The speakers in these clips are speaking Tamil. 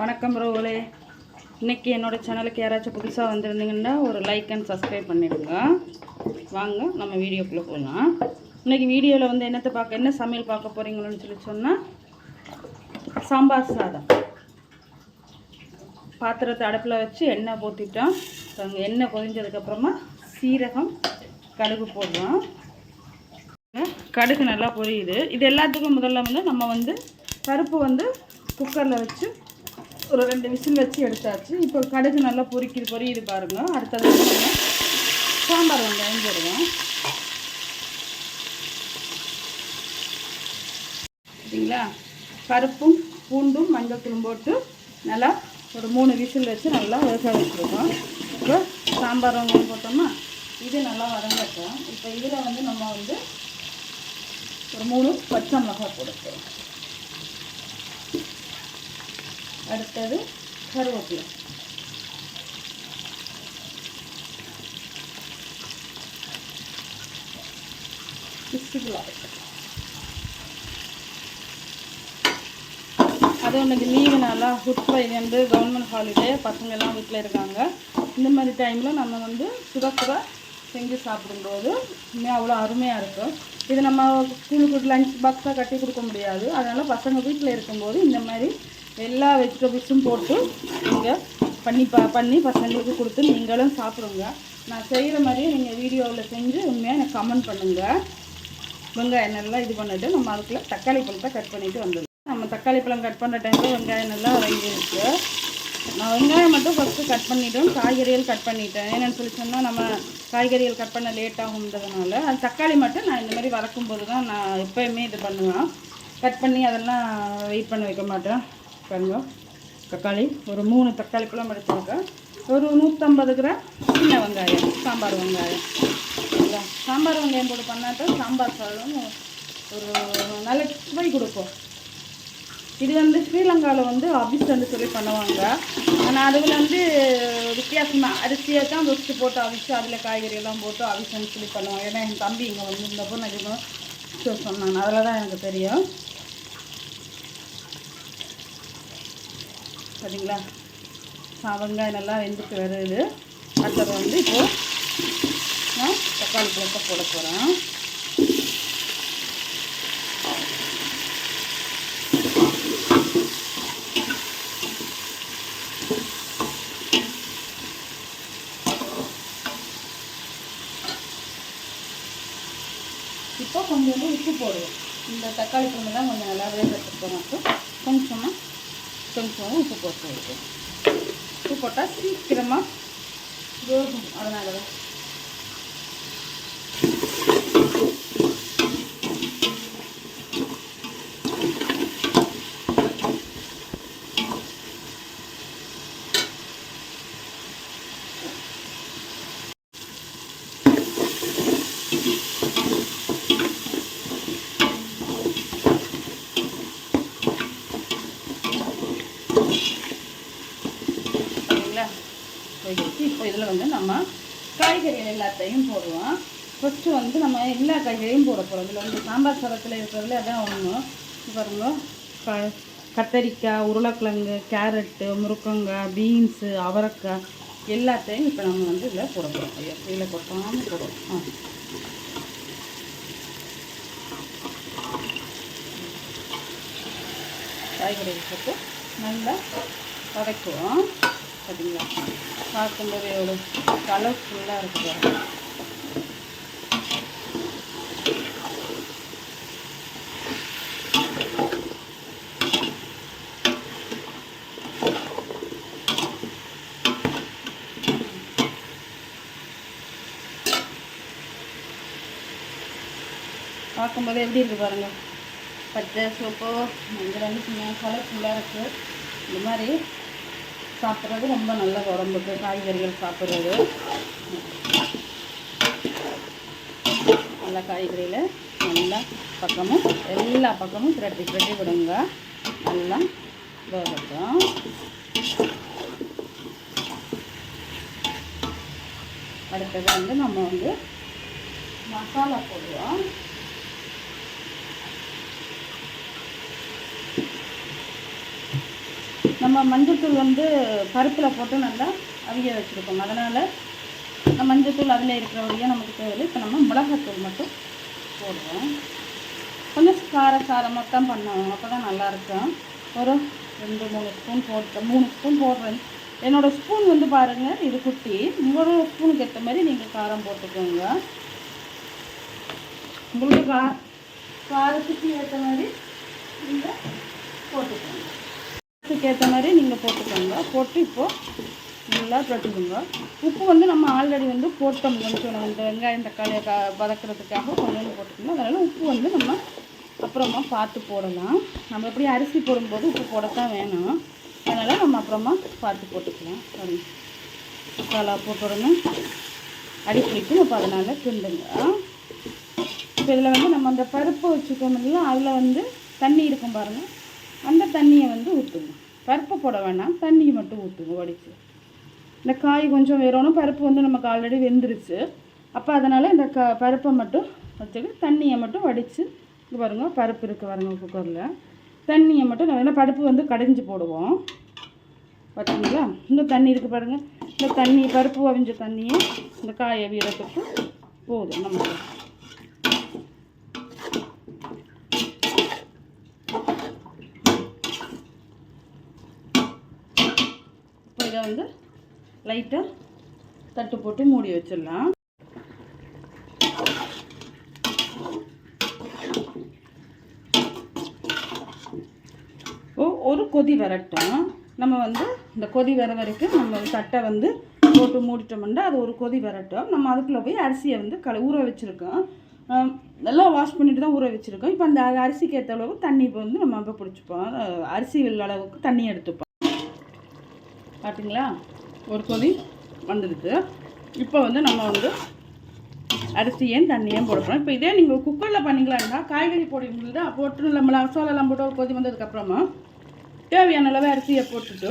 வணக்கம் ரோகளே இன்னைக்கு என்னோடய சேனலுக்கு யாராச்சும் புதுசாக வந்திருந்தீங்கன்னா ஒரு லைக் அண்ட் சப்ஸ்கிரைப் பண்ணிவிடுங்க வாங்க நம்ம வீடியோக்குள்ளே போகலாம் இன்றைக்கி வீடியோவில் வந்து என்னத்தை பார்க்க என்ன சமையல் பார்க்க போகிறீங்களோன்னு சொல்லி சொன்னால் சாம்பார் சாதம். பாத்திரத்தை அடுப்பில் வச்சு எண்ணெய் ஊற்றிட்டோம் அங்க எண்ணெய் பொரிஞ்சதுக்கப்புறமா சீரகம் கடுகு போடுறோம். கடுகு நல்லா பொரியுது. இது எல்லாத்துக்கும் முதல்ல வந்து நம்ம வந்து பருப்பு வந்து குக்கரில் வச்சு ஒரு ரெண்டு விசில் வச்சு எடுத்தாச்சு. இப்போ கடுகு நல்லா பொரிக்குது பொரியுது பாருங்க. அடுத்தது சாம்பார் வெங்காயம் போடுவோம். சரிங்களா? பருப்பும் பூண்டும் மஞ்சத்தூளும் போட்டு நல்லா ஒரு மூணு விசில் வச்சு நல்லா வேக வச்சுருக்கோம். இப்போ சாம்பார் வெங்காயம் போட்டோமா? இது நல்லா வதங்கட்டும். இப்போ இதில் வந்து நம்ம வந்து ஒரு மூணு பச்சை மிளகாய் போடுறோம் அடுத்தது கருவேப்பிலை. அது இன்னைக்கு லீவு நாளாக ஃபுட் வந்து கவர்மெண்ட் ஹாலிடே பசங்க எல்லாம் வீட்டில் இருக்காங்க. இந்த மாதிரி டைமில் நம்ம வந்து சுட செஞ்சு சாப்பிடும்போது இன்னும் அவ்வளோ அருமையாக இருக்கும். இது நம்ம ஸ்கூலுக்கு லஞ்ச் பாக்ஸாக கட்டி கொடுக்க முடியாது. அதனால் பசங்க வீட்டில் இருக்கும்போது இந்த மாதிரி எல்லா வெஜிடபிள்ஸும் போட்டு நீங்கள் பண்ணி ப பண்ணி பசங்களுக்கு கொடுத்து நீங்களும் சாப்பிடுங்க. நான் செய்கிற மாதிரியே நீங்கள் வீடியோவில் செஞ்சு உண்மையாக எனக்கு கமெண்ட் பண்ணுங்கள் வெங்காயம் நல்லா இது பண்ணிட்டு நம்ம அதுக்குள்ளே தக்காளி பழத்தை கட் பண்ணிவிட்டு வந்துடுவோம் நம்ம தக்காளி பழம் கட் பண்ணுற டைமில் வெங்காயம் நல்லா வரைஞ்சிருக்கு நான் வெங்காயம் மட்டும் ஃபஸ்ட்டு கட் பண்ணிட்டோம். காய்கறிகள் கட் பண்ணிட்டேன். என்னென்னு சொல்லி சொன்னால் நம்ம காய்கறிகள் கட் பண்ண லேட் ஆகுன்றதுனால அது தக்காளி மட்டும் நான் இந்த மாதிரி வளர்க்கும்போது தான் நான் எப்போயுமே இது பண்ணுவேன். கட் பண்ணி அதெல்லாம் வெயிட் பண்ண வைக்க மாட்டேன். பாருங்க. தக்காளி ஒரு மூணு தக்காளி குழம்பு எடுத்துருக்கேன் ஒரு நூற்றம்பது கிராம் சின்ன வெங்காயம் சாம்பார் வெங்காயம். சரிங்களா? சாம்பார் வெங்காயம் போட்டு பண்ணாதான் சாம்பார் சாதம் ஒரு நல்ல சுவை கொடுக்கும். இது வந்து ஸ்ரீலங்காவில் வந்து அவிஸ்ன்னு சொல்லி பண்ணுவாங்க. ஆனால் அதில் வந்து வித்தியாசமாக அரிசியை தான் ஃபஸ்ட்டு போட்டு அவிச்சு அதில் காய்கறி எல்லாம் போட்டு அவிச்சுன்னு சொல்லி பண்ணுவாங்க. ஏன்னா என் தம்பி இங்கே வந்து இந்த பொண்ணு சொன்னாங்க. அதில் தான் எனக்கு தெரியும். சரிங்களா? ஆ, வெங்காயம் நல்லா வெந்துட்டு வருது. அடுத்தது வந்து இப்போது நான் தக்காளி பழத்தை போட போகிறேன் இப்போ கொஞ்சோண்டு உப்பு போடுவோம். இந்த தக்காளி குழம்பு தான் கொஞ்சம் நல்லா வேகிறதுக்கு போனப்போ கொஞ்சமாக கொஞ்சம் உப்பு போட்டு வைக்கும் உப்பு போட்டால் சீக்கிரமாக வேகும். அதனால தான் சரிங்களா போயிடுச்சு இப்போ இதில் வந்து நம்ம காய்கறிகள் எல்லாத்தையும் போடுவோம் ஃபஸ்ட்டு வந்து நம்ம எல்லா காய்கறியும் போட போகிறோம் இதில் வந்து சாம்பார் சாதத்தில் இருக்கிறதுல அதான் ஒன்று பாருங்க. க கத்தரிக்காய் உருளைக்கிழங்கு கேரட்டு முருக்கங்காய் பீன்ஸு அவரைக்காய் எல்லாத்தையும் இப்போ நம்ம வந்து இதில் போட போகிறோம் இதில் கொட்டாமல் போடுவோம். ஆ. காய்கறி போட்டு நல்லா வதக்குவோம். பார்த்தீங்களா பார்க்கும்போது எவ்வளோ கலர்ஃபுல்லாக இருக்குது பார்க்கும்போது எப்படி இருக்குது பாருங்கள் பச்சை சோப்பு இது ரெண்டு சின்ன கலர்ஃபுல்லாக இருக்குது இந்த மாதிரி சாப்பிட்றது ரொம்ப நல்ல உடம்புக்கு காய்கறிகள் சாப்பிட்றது. நல்லா காய்கறியில் நல்லா பக்கமும் எல்லா பக்கமும் திரட்டி திரட்டி விடுங்க. நல்லா வேகட்டும். அடுத்தது வந்து நம்ம வந்து மசாலா போடுவோம். நம்ம மஞ்சத்தூள் வந்து பருப்பில் போட்டு நல்லா அவிய வச்சுருக்கோம். அதனால் மஞ்சத்தூள் அதில் இருக்கிற வழியாக நமக்கு தேவையில்லை. இப்போ நம்ம மிளகாத்தூள் மட்டும் போடுவோம் கொஞ்சம் கார சாரமாக தான் பண்ணுவோம் அப்போ தான் நல்லாயிருக்கும் ஒரு ரெண்டு மூணு ஸ்பூன் போட்டு மூணு ஸ்பூன் போடுறேன். என்னோடய ஸ்பூன் வந்து பாருங்கள் இது குட்டி. உங்களோட ஸ்பூனுக்கு ஏற்ற மாதிரி நீங்கள் காரம் போட்டுக்கோங்க. உங்களுக்கு கா காரத்துக்கு ஏற்ற மாதிரி நீங்கள் போட்டுக்கோங்க. டேஸ்ட்டுக்கு ஏற்ற மாதிரி நீங்கள் போட்டுக்கோங்க. போட்டு இப்போது நல்லா பிரட்டிக்கோங்க உப்பு வந்து நம்ம ஆல்ரெடி வந்து போட்டோம். கொஞ்சம் இந்த வெங்காயம் தக்காளியை க வதக்கிறதுக்காக கொஞ்சம் போட்டுக்கணும் அதனால் உப்பு வந்து நம்ம அப்புறமா பார்த்து போடலாம். நம்ம எப்படி அரிசி போடும்போது உப்பு போடத்தான் வேணும். அதனால் நம்ம அப்புறமா பார்த்து போட்டுக்கலாம். சரி மசாலா போட்ட உடனே அடி பிடிக்கும் அப்போ அதனால் கிண்டுங்க. இப்போ இதில் வந்து நம்ம அந்த பருப்பு வச்சுக்கோம் அதில் வந்து தண்ணி இருக்கும் பாருங்கள் அந்த தண்ணியை வந்து ஊற்றுங்க பருப்பு போட வேணாம் தண்ணியை மட்டும் ஊற்றுங்க வடித்து இந்த காய் கொஞ்சம் வேறணும் பருப்பு வந்து நமக்கு ஆல்ரெடி வெந்துருச்சு. அப்போ அதனால் இந்த க பருப்பை மட்டும் வச்சுட்டு தண்ணியை மட்டும் வடித்து இங்கே பாருங்க பருப்பு இருக்குது பாருங்க குக்கரில் தண்ணியை மட்டும் நம்ம பருப்பு வந்து கடைஞ்சி போடுவோம். பார்த்தீங்களா இந்த தண்ணி இருக்குது பாருங்கள் இந்த தண்ணி பருப்பு அவிஞ்ச தண்ணியை இந்த காயை வீரத்துக்கு போதும் நமக்கு இப்போ இதை வந்து லைட்டாக தட்டு போட்டு மூடி வச்சிடலாம். ஓ ஒரு கொதி வரட்டும். நம்ம வந்து இந்த கொதி வர வரைக்கும் நம்ம தட்டை வந்து போட்டு மூடிட்டோம்னா அது ஒரு கொதி வரட்டும். நம்ம அதுக்குள்ளே போய் அரிசியை வந்து கல ஊற வச்சுருக்கோம். நல்லா வாஷ் பண்ணிட்டு தான் ஊற வச்சுருக்கோம். இப்போ அந்த அரிசிக்கு ஏற்ற அளவுக்கு தண்ணி இப்போ வந்து நம்ம அப்போ பிடிச்சிப்போம். அரிசி உள்ள அளவுக்கு தண்ணி எடுத்துப்போம். பார்த்தீங்களா ஒரு கொதி வந்துடுது இப்போ வந்து நம்ம வந்து அரிசியும் தண்ணியும் போடப்போம் இப்போ இதே நீங்கள் குக்கரில் பண்ணிக்கலாம்னா காய்கறி போடுவீங்களா போட்டு நம்ம மசாலாலாம் போட்டு ஒரு கொதி வந்ததுக்கப்புறமா தேவையான அளவு அரிசியை போட்டுட்டு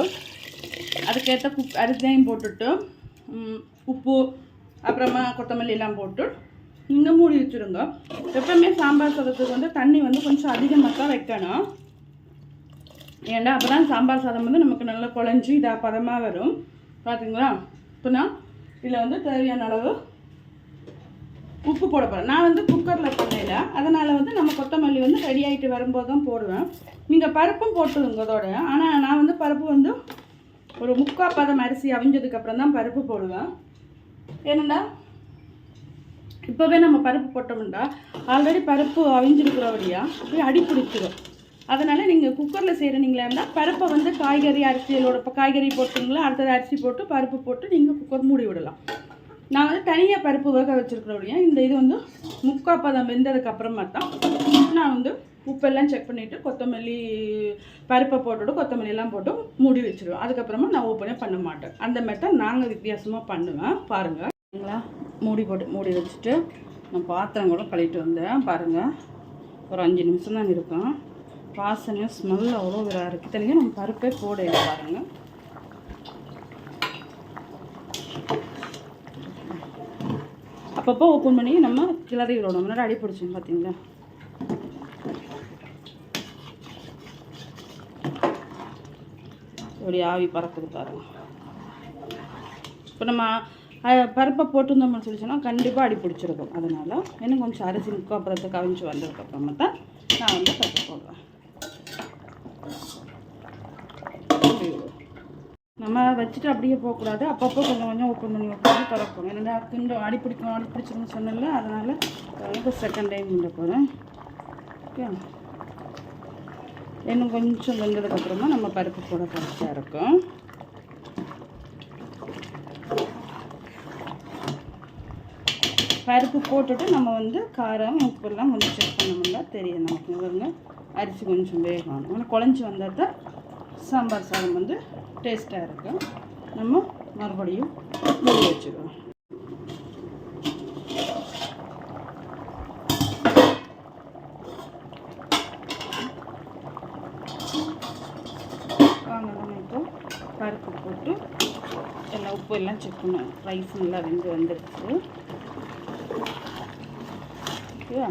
அதுக்கேற்ற குக் அரிசியையும் போட்டுட்டு உப்பு அப்புறமா கொத்தமல்லி எல்லாம் போட்டு நீங்கள் மூடி வச்சுருங்க. எப்பவுமே சாம்பார் சாதத்துக்கு வந்து தண்ணி வந்து கொஞ்சம் அதிகமாக தான் வைக்கணும். ஏன்னா அப்போ தான் சாம்பார் சாதம் வந்து நமக்கு நல்லா குழஞ்சி இதாக பதமாக வரும். பார்த்தீங்களா இப்போ நான் இதில் வந்து தேவையான அளவு உப்பு போட போகிறேன் நான் வந்து குக்கரில் பண்ணல. அதனால் வந்து நம்ம கொத்தமல்லி வந்து ரெடி ஆகிட்டு வரும்போது தான் போடுவேன். நீங்கள் பருப்பும் போட்டுருங்க அதோட. ஆனால் நான் வந்து பருப்பு வந்து ஒரு முக்கால் பதம் அரிசி அவிஞ்சதுக்கப்புறம் தான் பருப்பு போடுவேன். ஏன்னா இப்போவே நம்ம பருப்பு போட்டோம்னா ஆல்ரெடி பருப்பு அவிஞ்சிருக்கிறபடியா? போய் அடி பிடிச்சிரும் அதனால் நீங்கள் குக்கரில் செய்கிறீங்களா பருப்பை வந்து காய்கறி அரிசியலோட இப்போ காய்கறி போட்டிங்களா அடுத்தது அரிசி போட்டு பருப்பு போட்டு நீங்கள் குக்கர் மூடி விடலாம். நான் வந்து தனியாக பருப்பு வேக வச்சுருக்கிறபடியா இந்த இது வந்து முக்கால் பதம் வெந்ததுக்கப்புறமா தான் நான் வந்து உப்பெல்லாம் செக் பண்ணிவிட்டு கொத்தமல்லி பருப்பை போட்டுவிட்டு கொத்தமல்லியெல்லாம் போட்டு மூடி வச்சுருவேன். அதுக்கப்புறமா நான் ஓப்பனே பண்ண மாட்டேன். அந்த மெத்தட் நாங்கள் வித்தியாசமாக பண்ணுவேன். பாருங்கள் சரிங்களா? மூடி போட்டு மூடி வச்சுட்டு நான் பாத்திரம் கூட கழிட்டு வந்தேன். பாருங்கள் ஒரு அஞ்சு நிமிஷம் தான் இருக்கும். வாசனையும் ஸ்மெல் அவ்வளோ இதாக இருக்குது தெரியும் நம்ம பருப்பே போடையில் பாருங்கள் அப்பப்போ ஓப்பன் பண்ணி நம்ம கிளறி விடணும். முன்னாடி அடி பிடிச்சோம் பார்த்தீங்களா இப்படி ஆவி பறக்குது பாருங்க. இப்போ நம்ம பருப்பை போட்டிருந்தோம்னு சொல்லிச்சோன்னா கண்டிப்பாக அடி பிடிச்சிருக்கும். அதனால் இன்னும் கொஞ்சம் அரிசி முக்கால் கவிஞ்சு வந்ததுக்கப்புறமா தான் நான் வந்து பருப்பு போடுவேன் நம்ம வச்சுட்டு அப்படியே போகக்கூடாது. அப்பப்போ கொஞ்சம் கொஞ்சம் ஓப்பன் பண்ணி ஓப்பன் திறக்கணும் ஏன்னா கிண்டும் அடி பிடிக்கும் அடி பிடிச்சிருக்குன்னு சொன்னல அதனால் இப்போ செகண்ட் டைம் கிண்ட போகிறேன் ஓகே? இன்னும் கொஞ்சம் வெந்ததுக்கப்புறமா நம்ம பருப்பு கூட கரெக்டாக இருக்கும். பருப்பு போட்டுட்டு நம்ம வந்து காரம் உப்புலாம் கொஞ்சம் செக் பண்ணோம்னா தெரியும் நமக்கு. பாருங்க அரிசி கொஞ்சம் வேகணும். ஆனால் குழஞ்சி வந்தால் தான் சாம்பார் சாதம் வந்து டேஸ்ட்டாக இருக்கும். நம்ம மறுபடியும் மூடி வச்சுருவோம் வாங்க நம்ம இப்போ பருப்பு போட்டு எல்லாம் உப்பு எல்லாம் செக் பண்ணோம் ரைஸ் நல்லா வெந்து வந்துருச்சு ஓகேவா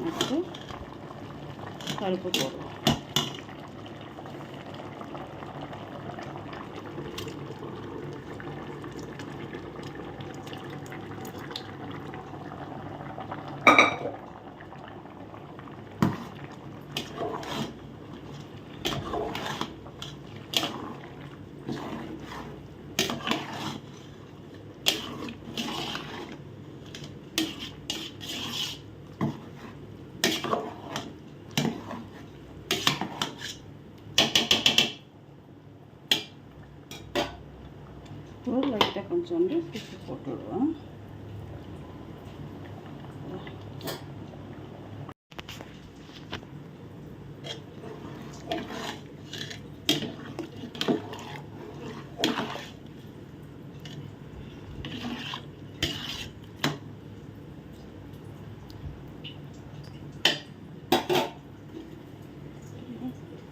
நெக்ஸ்ட்டு பருப்பு போடுவோம் கொஞ்சோண்டு உப்பு போட்டு விடுவோம்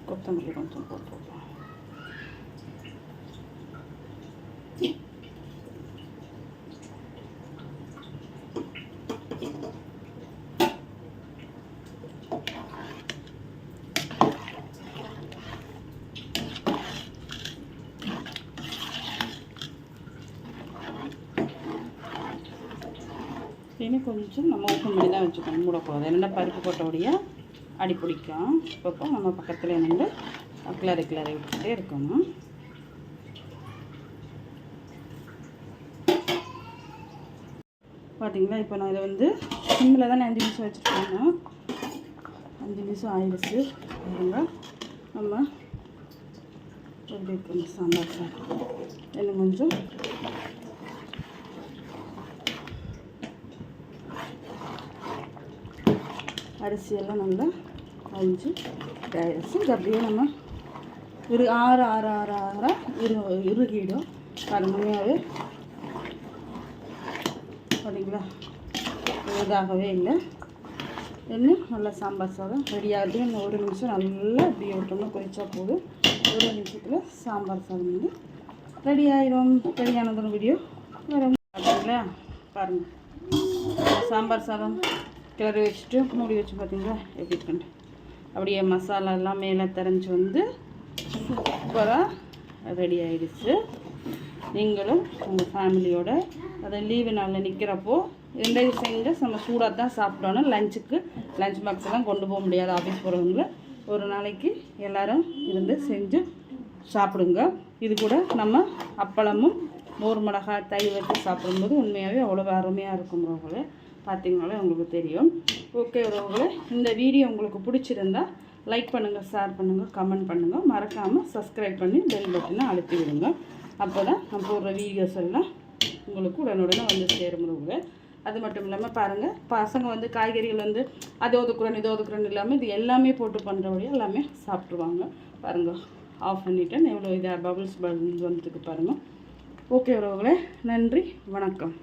கொத்தமல்லி கொஞ்சம் போட்டு விடுவோம் கொஞ்சம் நம்ம ஓப்பன் பண்ணி தான் வச்சுக்கணும் மூடக்கூடாது. என்னென்ன பருப்பு போட்டபடியாக அடி பிடிக்கும். இப்போ நம்ம பக்கத்தில் நின்று கிளறி கிளறி விட்டுட்டே இருக்கணும். பார்த்திங்களா இப்போ நான் இதை வந்து சிம்மில் தான் அஞ்சு நிமிஷம் வச்சுருக்கேன் அஞ்சு நிமிஷம் ஆயிடுச்சு. பாருங்க. நம்ம எப்படி இருக்கணும் சாம்பார் சாப்பிட்டு இன்னும் கொஞ்சம் அரிசியெல்லாம் நல்லா அரிஞ்சு அரிசி இது அப்படியே நம்ம இரு ஆறு ஆறு ஆறு ஆறாக இரு இறுகிடும். கடுமையாகவே சரிங்களா இதாகவே இல்லை. இன்னும் நல்லா சாம்பார் சாதம் ரெடி இன்னும் ஒரு நிமிஷம் நல்லா இப்படி விட்டோம்னா கொதிச்சா போதும். ஒரு நிமிஷத்தில் சாம்பார் சாதம் வந்து ரெடி ஆயிரும். ரெடியானதுன்னு வீடியோ வரும். பார்த்தீங்களா பாருங்கள் சாம்பார் சாதம். கிளறி வச்சுட்டு மூடி வச்சு பார்த்தீங்கன்னா எப்படி இருக்குன்ட்டு அப்படியே மசாலா எல்லாம் மேலே தெரிஞ்சு வந்து சூப்பராக ரெடி ஆகிடுச்சு நீங்களும் உங்கள் ஃபேமிலியோட அதை லீவு நாளில் நிற்கிறப்போ ரெண்டையும் செஞ்சு நம்ம சூடாக தான் சாப்பிடணும். லஞ்சுக்கு லஞ்ச் பாக்ஸ் எல்லாம் கொண்டு போக முடியாது ஆஃபீஸ் போகிறவங்கள ஒரு நாளைக்கு எல்லோரும் இருந்து செஞ்சு சாப்பிடுங்க. இது கூட நம்ம அப்பளமும் மோர் மிளகாய் தை வச்சு சாப்பிடும்போது உண்மையாகவே அவ்வளோ அருமையாக இருக்கும் உறவுகளே பார்த்தீங்கனாலே உங்களுக்கு தெரியும். ஓகே உறவுகளை இந்த வீடியோ உங்களுக்கு பிடிச்சிருந்தா லைக் பண்ணுங்கள் ஷேர் பண்ணுங்கள் கமெண்ட் பண்ணுங்கள் மறக்காமல் சப்ஸ்கிரைப் பண்ணி பெல் பட்டனை அழுத்தி விடுங்க. அப்போ தான் நான் போடுற வீடியோஸ் எல்லாம் உங்களுக்கு உடனுடனே வந்து சேரும் உறவுகளை. அது மட்டும் இல்லாமல் பாருங்கள் பசங்க வந்து காய்கறிகள் வந்து அது ஒதுக்குறேன் இது ஒதுக்குறேன்னு இல்லாமல் இது எல்லாமே போட்டு பண்ணுறபடியே எல்லாமே சாப்பிட்ருவாங்க பாருங்கள் ஆஃப் பண்ணிட்டேன் எவ்வளோ இதாக பபுள்ஸ் பலன்ஸ் வந்துருக்கு பாருங்கள் ஓகே உறவுகளே நன்றி வணக்கம்.